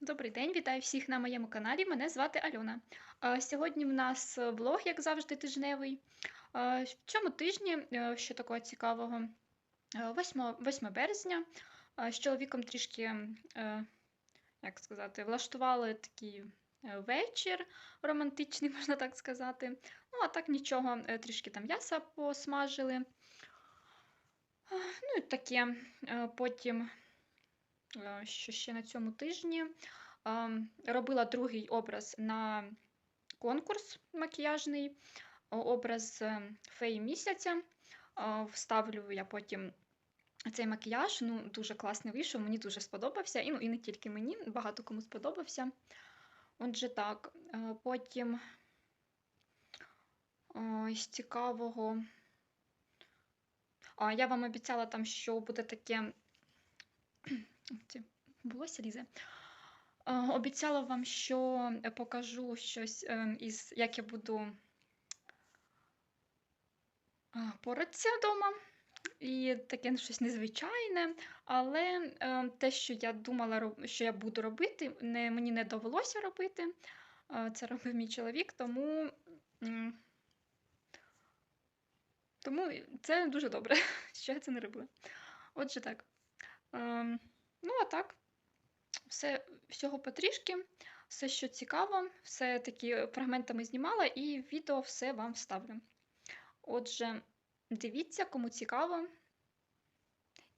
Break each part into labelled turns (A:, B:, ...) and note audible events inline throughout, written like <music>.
A: Добрий день, вітаю всіх на моєму каналі. Мене звати Альона. Е, Сьогодні в нас влог, як завжди, тижневий. Е, В цьому тижні, е, що такого цікавого, е, 8, 8 березня з чоловіком трішки, як сказати, влаштували такий вечір романтичний, <laughs> можна так сказати. Ну, а так нічого, трішки там м'яса посмажили. Ну і таке. Потім, що ще на цьому тижні. Робила другий образ на конкурс макіяжний, образ е, феї місяця. Вставлю я потім цей макіяж. Ну, дуже класний вийшов, мені дуже сподобався. І, ну, і не тільки мені, багато кому сподобався. Отже, так. е, Потім із цікавого. А, я вам обіцяла там, що буде таке. Ці, волосся лізе. Е, Обіцяла вам, що е, покажу щось ем, із, як я буду е, поратися вдома. І таке щось незвичайне. Але е, те, що я думала, що я буду робити, не, мені не довелося робити. Е, Це робив мій чоловік, тому, м, тому це дуже добре, <laughs> що я це не робила. Отже, так. А так. Все, всього потрішки, все, що цікаво, все такі фрагментами знімала, і відео все вам вставлю. Отже, дивіться, кому цікаво.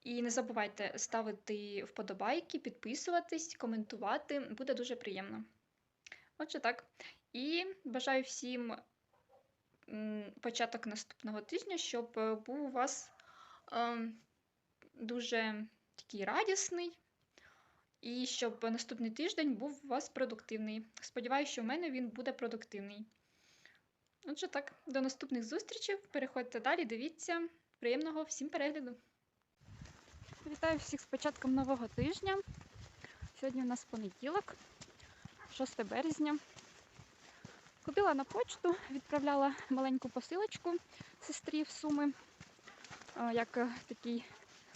A: І не забувайте ставити вподобайки, підписуватись, коментувати, буде дуже приємно. Отже, так. І бажаю всім початок наступного тижня, щоб е, був у вас ем, дуже такий радісний. І щоб наступний тиждень був у вас продуктивний. Сподіваюся, що в мене він буде продуктивний. Отже, так, до наступних зустрічей. Переходьте далі, дивіться. Приємного всім перегляду. Вітаю всіх з початком нового тижня. Сьогодні у нас понеділок, 6 березня. Ходила на почту, відправляла маленьку посилочку сестрі в Суми, е, як такий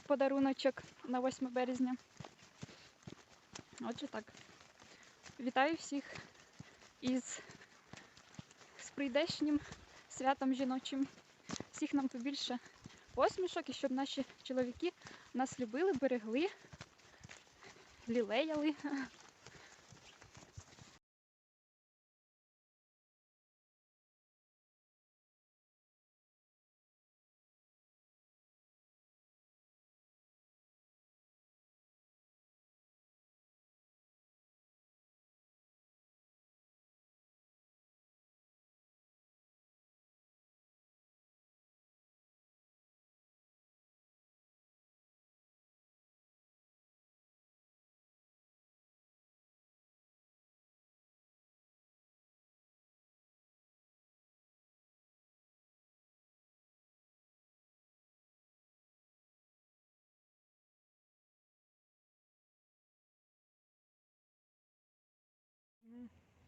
A: подаруночок на 8 березня. Отже так. Вітаю всіх із з прийдешнім святом жіночим. Всіх нам побільше посмішок і щоб наші чоловіки нас любили, берегли, лілеяли.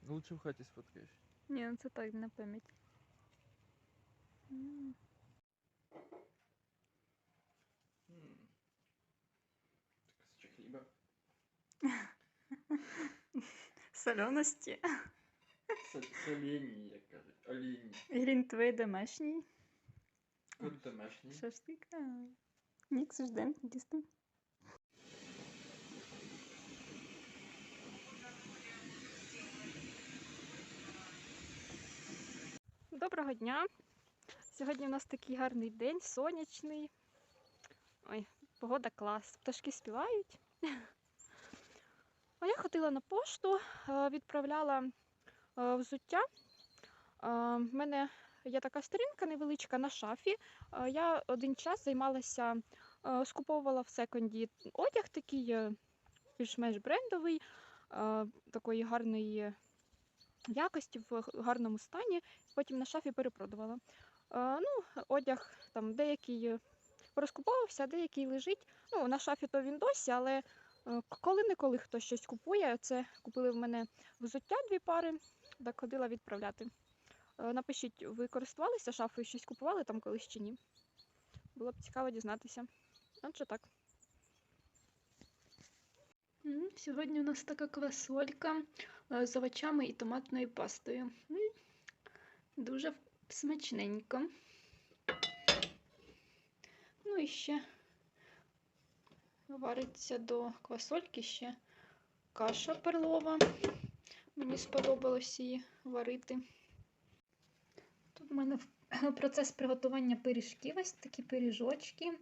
B: Лучше в хаті сфоткаєш.
A: Ні, ну це так на пам'ять.
B: Кусочок хліба.
A: Соленості.
B: Солені, як кажуть. Олені.
A: Грінтвей домашній.
B: Тут домашній.
A: Шашлик. Нікс ждем, дістим. Доброго дня. Сьогодні у нас такий гарний день, сонячний. Ой, погода клас. Пташки співають. Я ходила на пошту, е, відправляла е, взуття. Е, В мене є така сторінка невеличка на шафі. Е, Я один час займалася, е, скуповувала в секонді одяг такий е, більш-менш брендовий, е, такої гарної якості, в гарному стані. Потім на шафі перепродавала. Е, Ну, одяг там деякий е, розкуповувався, деякий лежить. Ну, на шафі то він досі, але е, коли-неколи хтось щось купує. Це купили в мене взуття дві пари, так ходила відправляти. Напишіть, ви користувалися шафою, щось купували там колись чи ні? Було б цікаво дізнатися. Отже так. Сьогодні у нас така квасолька з овочами і томатною пастою. Дуже смачненько. Ну і ще вариться до квасольки ще каша перлова. Мені сподобалось її варити. Тут в мене процес приготування пиріжків, ось такі пиріжочки,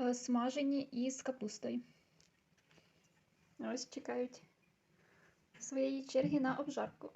A: е, смажені із капустою. Ось чекають своєї черги на обжарку.